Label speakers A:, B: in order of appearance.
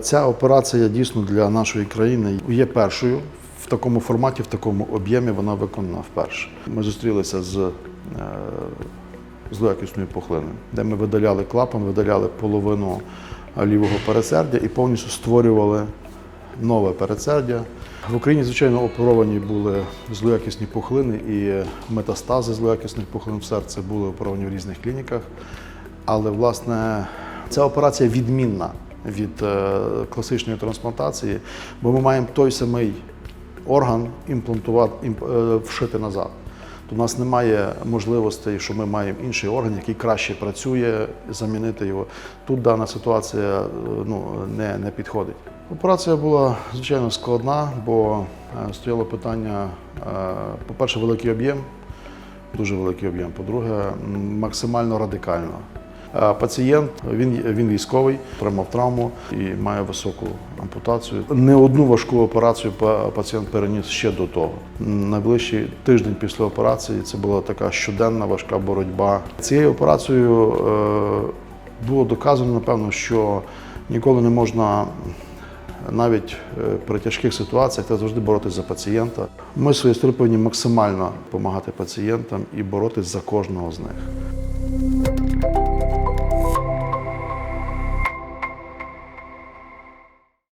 A: Ця операція дійсно для нашої країни є першою в такому форматі, в такому об'ємі вона виконана вперше. Ми зустрілися з е, злоякісною пухлиною, де ми видаляли клапан, видаляли половину лівого передсердя і повністю створювали нове передсердя. В Україні, звичайно, оперовані були злоякісні пухлини і метастази злоякісних пухлин в серці були оперовані в різних клініках. Але, власне, ця операція відмінна від е, класичної трансплантації, бо ми маємо той самий орган імплантувати, імп- е, вшити назад. То у нас немає можливостей, що ми маємо інший орган, який краще працює, замінити його. Тут дана ситуація е, ну, не, не підходить. Операція була звичайно складна, бо стояло питання, по-перше, великий об'єм, дуже великий об'єм. По-друге, максимально радикально. Е, Пацієнт він, він військовий, отримав травму і має високу ампутацію. Не одну важку операцію пацієнт переніс ще до того. Найближчий тиждень після операції це була така щоденна важка боротьба. Цією операцією е, було доказано, напевно, що ніколи не можна навіть е, при тяжких ситуаціях треба завжди боротися за пацієнта. Ми в своїй повинні максимально допомагати пацієнтам і боротися за кожного з них.